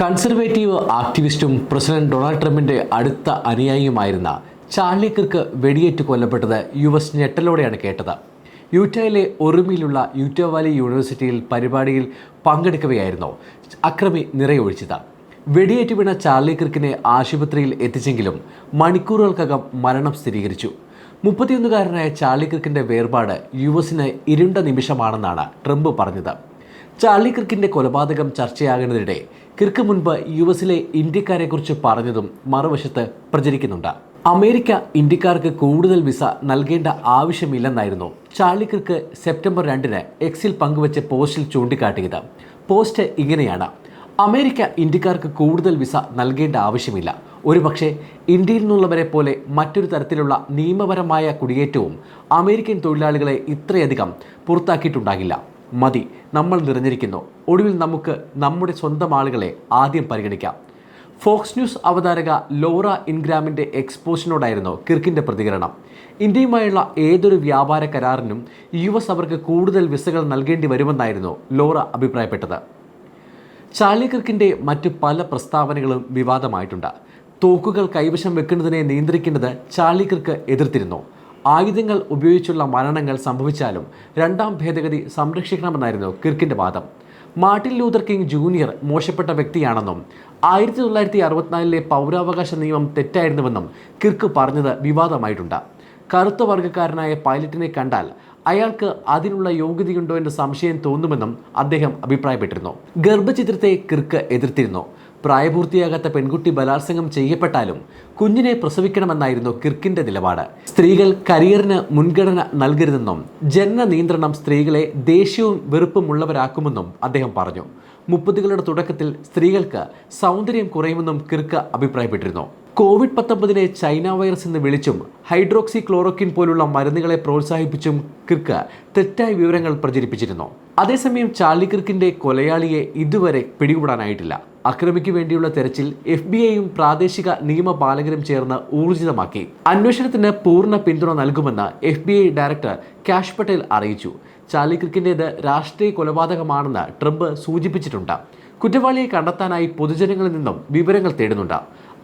Conservative ആക്ടിവിസ്റ്റും president Donald ട്രംപിന്റെ അടുത്ത അനുയായിയുമായിരുന്ന Charlie Kirk വെടിയേറ്റ് കൊല്ലപ്പെട്ടത് യു എസ് ഞെട്ടലോടെയാണ് കേട്ടത്. യൂറ്റയിലെ ഒറുമിയിലുള്ള യൂറ്റ വാലി യൂണിവേഴ്സിറ്റിയിൽ പരിപാടിയിൽ പങ്കെടുക്കവെയായിരുന്നു അക്രമി നിറയൊഴിച്ചത്. വെടിയേറ്റ് വീണ ചാർലി കിർക്കിനെ ആശുപത്രിയിൽ എത്തിച്ചെങ്കിലും മണിക്കൂറുകൾക്കകം മരണം സ്ഥിരീകരിച്ചു. മുപ്പത്തിയൊന്നുകാരനായ ചാർലി കിർക്കിന്റെ വേർപാട് യു എസിന് ഇരുണ്ട നിമിഷമാണെന്നാണ് ട്രംപ് പറഞ്ഞത്. ചാർലി കിർക്കിന്റെ കൊലപാതകം ചർച്ചയാകുന്നതിനിടെ കിർക്ക് മുൻപ് യു എസിലെ ഇന്ത്യക്കാരെക്കുറിച്ച് പറഞ്ഞതും മറുവശത്ത് പ്രചരിക്കുന്നുണ്ട്. അമേരിക്ക ഇന്ത്യക്കാർക്ക് കൂടുതൽ വിസ നൽകേണ്ട ആവശ്യമില്ലെന്നായിരുന്നു ചാർലി ക്രിക്ക് സെപ്റ്റംബർ രണ്ടിന് എക്സിൽ പങ്കുവച്ച പോസ്റ്റിൽ ചൂണ്ടിക്കാട്ടിയത്. പോസ്റ്റ് ഇങ്ങനെയാണ്. അമേരിക്ക ഇന്ത്യക്കാർക്ക് കൂടുതൽ വിസ നൽകേണ്ട ആവശ്യമില്ല. ഒരുപക്ഷെ ഇന്ത്യയിൽ നിന്നുള്ളവരെ പോലെ മറ്റൊരു തരത്തിലുള്ള നിയമപരമായ കുടിയേറ്റവും അമേരിക്കൻ തൊഴിലാളികളെ ഇത്രയധികം പുറത്താക്കിയിട്ടുണ്ടാകില്ല. മതി. നമ്മൾ നിറഞ്ഞിരിക്കുന്നു. ഒടുവിൽ നമുക്ക് നമ്മുടെ സ്വന്തം ആളുകളെ ആദ്യം പരിഗണിക്കാം. ഫോക്സ് ന്യൂസ് അവതാരക ലോറ ഇൻഗ്രാമിന്റെ എക്സ്പോസിനോടായിരുന്നു കിർക്കിന്റെ പ്രതികരണം. ഇന്ത്യയുമായുള്ള ഏതൊരു വ്യാപാര കരാറിനും യു എസ് അവർക്ക് കൂടുതൽ വിസകൾ നൽകേണ്ടി വരുമെന്നായിരുന്നു ലോറ അഭിപ്രായപ്പെട്ടത്. ചാർലി കിർക്കിന്റെ മറ്റ് പല പ്രസ്താവനകളും വിവാദമായിട്ടുണ്ട്. തോക്കുകൾ കൈവശം വെക്കുന്നതിനെ നിയന്ത്രിക്കുന്നത് ചാർലി കിർക്ക് എതിർത്തിരുന്നു. ആയുധങ്ങൾ ഉപയോഗിച്ചുള്ള മരണങ്ങൾ സംഭവിച്ചാലും രണ്ടാം ഭേദഗതി സംരക്ഷിക്കണമെന്നായിരുന്നു കിർക്കിന്റെ വാദം. മാർട്ടിൻ ലൂതർ കിങ് ജൂനിയർ മോശപ്പെട്ട വ്യക്തിയാണെന്നും ആയിരത്തി തൊള്ളായിരത്തി അറുപത്തിനാലിലെ പൗരാവകാശ നിയമം തെറ്റായിരുന്നുവെന്നും കിർക്ക് പറഞ്ഞത് വിവാദമായിട്ടുണ്ട്. കറുത്ത വർഗക്കാരനായ പൈലറ്റിനെ കണ്ടാൽ അയാൾക്ക് അതിനുള്ള യോഗ്യതയുണ്ടോ എന്ന സംശയം തോന്നുമെന്നും അദ്ദേഹം അഭിപ്രായപ്പെട്ടിരുന്നു. ഗർഭചിത്രത്തെ കിർക്ക് എതിർത്തിരുന്നു. പ്രായപൂർത്തിയാകാത്ത പെൺകുട്ടി ബലാത്സംഗം ചെയ്യപ്പെട്ടാലും കുഞ്ഞിനെ പ്രസവിക്കണമെന്നായിരുന്നു കിർക്കിന്റെ നിലപാട്. സ്ത്രീകൾ കരിയറിന് മുൻഗണന നൽകരുതെന്നും ജനന നിയന്ത്രണം സ്ത്രീകളെ ദേഷ്യവും വെറുപ്പുമുള്ളവരാക്കുമെന്നും അദ്ദേഹം പറഞ്ഞു. മുപ്പതുകളുടെ തുടക്കത്തിൽ സ്ത്രീകൾക്ക് സൗന്ദര്യം കുറയുമെന്നും കിർക്ക് അഭിപ്രായപ്പെട്ടിരുന്നു. കോവിഡ് പത്തൊമ്പതിനെ ചൈന വൈറസ് എന്ന് വിളിച്ചും ഹൈഡ്രോക്സി ക്ലോറോക്കിൻ പോലുള്ള മരുന്നുകളെ പ്രോത്സാഹിപ്പിച്ചും കിർക്ക് തെറ്റായ വിവരങ്ങൾ പ്രചരിപ്പിച്ചിരുന്നു. അതേസമയം ചാർലി കിർക്കിന്റെ കൊലയാളിയെ ഇതുവരെ പിടികൂടാനായിട്ടില്ല. അക്രമിക്ക് വേണ്ടിയുള്ള തെരച്ചിൽ എഫ് ബി ഐയും പ്രാദേശിക നിയമപാലകരും ചേർന്ന് ഊർജിതമാക്കി. അന്വേഷണത്തിന് പൂർണ പിന്തുണ നൽകുമെന്ന് F B I director Kash Patel അറിയിച്ചു. ചാലിക്രിക്കിന്റേത് രാഷ്ട്രീയ കൊലപാതകമാണെന്ന് ട്രംപ് സൂചിപ്പിച്ചിട്ടുണ്ട്. കുറ്റവാളിയെ കണ്ടെത്താനായി പൊതുജനങ്ങളിൽ നിന്നും വിവരങ്ങൾ തേടുന്നുണ്ട്.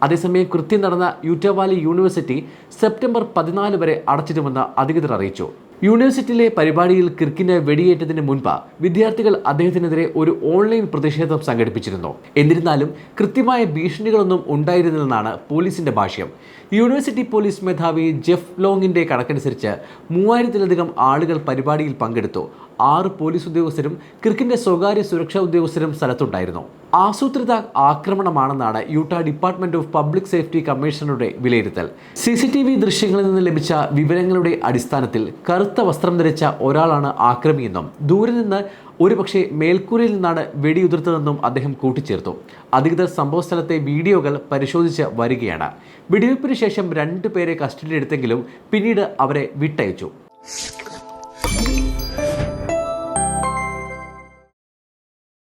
അതേസമയം കൃത്യം നടന്ന യൂറ്റവാലി യൂണിവേഴ്സിറ്റി സെപ്റ്റംബർ പതിനാല് വരെ അടച്ചിടുമെന്ന് അധികൃതർ അറിയിച്ചു. യൂണിവേഴ്സിറ്റിയിലെ പരിപാടിയിൽ കിർക്കിന് വെടിയേറ്റതിന് മുൻപ് വിദ്യാർത്ഥികൾ അദ്ദേഹത്തിനെതിരെ ഒരു ഓൺലൈൻ പ്രതിഷേധം സംഘടിപ്പിച്ചിരുന്നു. എന്നിരുന്നാലും കൃത്യമായ ഭീഷണികളൊന്നും ഉണ്ടായിരുന്നില്ലെന്നാണ് പോലീസിന്റെ ഭാഷ്യം. യൂണിവേഴ്സിറ്റി പോലീസ് മേധാവി ജെഫ് ലോങ്ങിന്റെ കണക്കനുസരിച്ച് മൂവായിരത്തിലധികം ആളുകൾ പരിപാടിയിൽ പങ്കെടുത്തു. ആറ് പോലീസ് ഉദ്യോഗസ്ഥരും ക്രിക്കിന്റെ സ്വകാര്യ സുരക്ഷാ ഉദ്യോഗസ്ഥരും സ്ഥലത്തുണ്ടായിരുന്നു. ആസൂത്രിത ആക്രമണമാണെന്നാണ് Utah department of public safety കമ്മീഷണറുടെ വിലയിരുത്തൽ. സി സി ടി വി ദൃശ്യങ്ങളിൽ നിന്ന് ലഭിച്ച വിവരങ്ങളുടെ അടിസ്ഥാനത്തിൽ കറുത്ത വസ്ത്രം ധരിച്ച ഒരാളാണ് ആക്രമിയെന്നും ദൂരെ നിന്ന് ഒരുപക്ഷെ മേൽക്കൂരയിൽ നിന്നാണ് വെടിയുതിർത്തതെന്നും അദ്ദേഹം കൂട്ടിച്ചേർത്തു. അധികൃതർ സംഭവസ്ഥലത്തെ വീഡിയോകൾ പരിശോധിച്ച് വരികയാണ്. വെടിവയ്പ്പിന് ശേഷം രണ്ടു പേരെ കസ്റ്റഡിയിലെടുത്തെങ്കിലും പിന്നീട് അവരെ വിട്ടയച്ചു.